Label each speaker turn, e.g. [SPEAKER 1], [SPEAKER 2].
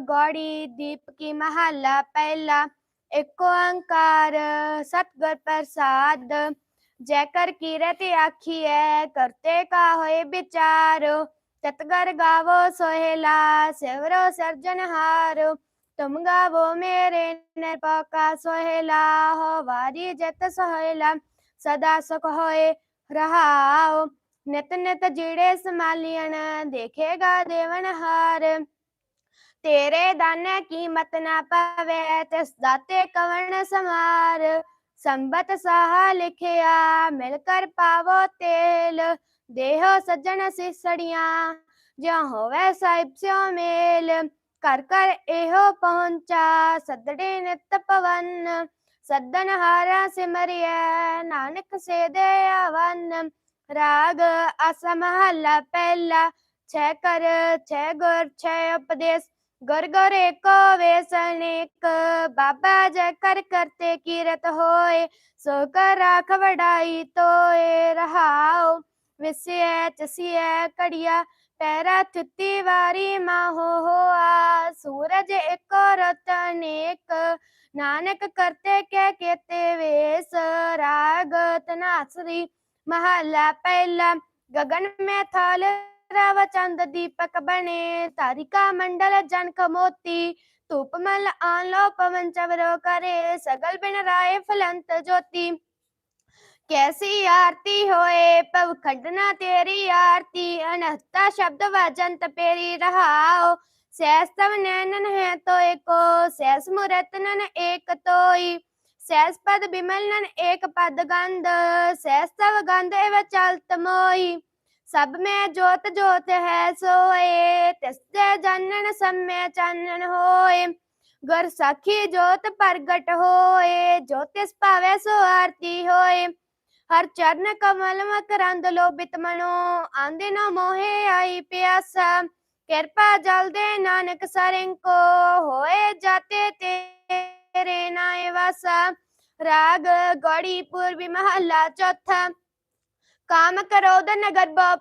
[SPEAKER 1] ਗੌੜੀ ਦੀਪ ਕੀ ਮਹੱਲਾ ਪਹਿਲਾ ਏਕ ਓੰਕਾਰ ਸਤਿਗੁਰ ਪ੍ਰਸਾਦ ਜੈ ਕਰ ਕੀਰਤ ਆਖੀਐ ਕਰਤੇ ਕਾ ਹੋਏ ਵਿਚਾਰ ਤਤਗਰ ਗਾਵੋ ਸੋਹਿਲਾ ਸਿਵਰੋ ਸਰਜਨਹਾਰ ਤੁਮ ਗਾਵੋ ਮੇਰੇ ਨਿਰਪਕਾ ਸੋਹਿਲਾ ਹੋ ਵਾਰੀ ਜਤ ਸੋਹਿਲਾ ਸਦਾ ਸੁਖ ਹੋਏ ਰਹਾਓ ਨਿਤ ਨਿਤ ਜਿਹੜੇ ਸਮਾਲੀਅਣ ਦੇਖੇਗਾ ਦੇਵਨ ਹਾਰ ਤੇਰੇ ਦਾਨੇ ਕੀਮਤ ਨਾ ਪਵੇ, ਤਿਸ ਦਾਤੇ ਕਵਣ ਸਮਾਰ ਸੰਬਤ ਸਾਹਾ ਲਿਖਿਆ, ਮਿਲ ਕਰ ਪਾਵੋ ਤੇਲ। ਦੇਹੋ ਸੱਜਣ ਸਿਸੜੀਆਂ, ਜਾਂ ਹੋਵੇ ਸਾਹਿਬ ਸਿਓ ਮੇਲ। ਕਰ ਕਰ ਇਹੋ ਪਹੁੰਚਾ, ਸੱਦੜੇ ਨਿਤ ਪਵਨ। ਸਦਨ ਹਾਰਾ ਸਿਮਰਿਐ, ਨਾਨਕ ਸੇ ਆਵਨ। ਰਾਗ ਅਸ ਪਹਿਲਾ, ਛੇ ਕਰ, ਛੇ ਗੁਰ, ਛੇ ਉਪਦੇਸ਼। ਗੁਰ ਗੁਰ ਏਕੋ ਵੇਸਨ ਏਕ ਬਾਬਾ ਜੈ ਕਰ ਕਰਤੇ ਕੀਰਤ ਹੋਏ। ਸੋ ਕਰ ਰਾਖ ਵਡਾਈ ਤੋਏ ਰਹਾਓ ਵਿਸਿਐ ਚਸਿਐ ਕੜੀਆ ਪੈਰਾ ਥੁੱਤੀ ਵਾਰੀ ਮਾਹੋ ਹੋਆ। ਸੂਰਜ ਏਕੋ ਰਤ ਅਨੇਕ ਨਾਨਕ ਕਰਤੇ ਕਹਿ ਕੇਤੇ ਵੇਸ। ਰਾਗ ਤਨਾਸਰੀ ਮਹਲਾ ਪਹਿਲਾ, ਗਗਨ ਮੇ ਥਾਲ ਰਵ ਚੰਦ ਦੀਪਕ ਬਣੇ ਤਾਰਿਕਾ ਮੰਡਲ ਜਨਕ ਮੋਤੀ ਧੂਪ ਮਲ ਆਨ ਲੋ ਪਵਨ ਚਵਰੋ ਕਰੇ ਸਗਲ ਬਿਨ ਰਾਏ ਫਲੰਤ ਜੋਤੀ ਕੈਸੀ ਆਰਤੀ ਹੋਏ ਪਵ ਖੰਡਨਾ ਤੇਰੀ ਆਰਤੀ ਅਨਹਤਾ ਸ਼ਬਦ ਵਜੰਤ ਪੇਰੀ ਰਹਾਓ ਸੈਸਤਵ ਨੈਨਨ ਹੈ ਤੋਏ ਕੋ ਸੈਸ ਮੁਰਤਨਨ ਏਕ ਤੋਈ ਸੈਸ ਪਦ ਬਿਮਲਨਨ ਏਕ ਪਦ ਗੰਧ ਸੈਸਤਵ ਗੰਧ ਏਵ ਚਲਤ ਮੋਈ ਸਭ ਮੈਂ ਜੋਤ ਜੋਤ ਹੈ ਸੋਏ ਤਿਸਤੇ ਜਾਣਨ ਸਮੇ ਚਾਨਣ ਹੋਏ। ਗੁਰ ਸਾਖੀ ਜੋਤ ਪ੍ਰਗਟ ਹੋਏ ਜੋਤਿਸ ਭਾਵੇ ਸੋ ਆਰਤੀ ਹੋਏ। ਹਰ ਚਰਨ ਕਮਲ ਮਕਰੰਦ ਲੋਭਿਤ ਮਨੋ, ਆਂਦੇ ਨਾ ਮੋਹੇ ਆਈ ਪਿਆਸਾ। ਕਿਰਪਾ ਜਲ ਦੇ ਨਾਨਕ ਸਰੰ ਕੋ ਹੋਏ ਜਾਤੇ ਤੇਰੇ ਨਾਏ ਵਾਸਾ। ਰਾਗ ਗੜੀ ਪੂਰਬੀ ਮਹੱਲਾ ਚੌਥਾ। ਕਾਮ ਕ੍ਰੋਧ ਨਗਰ ਬਪ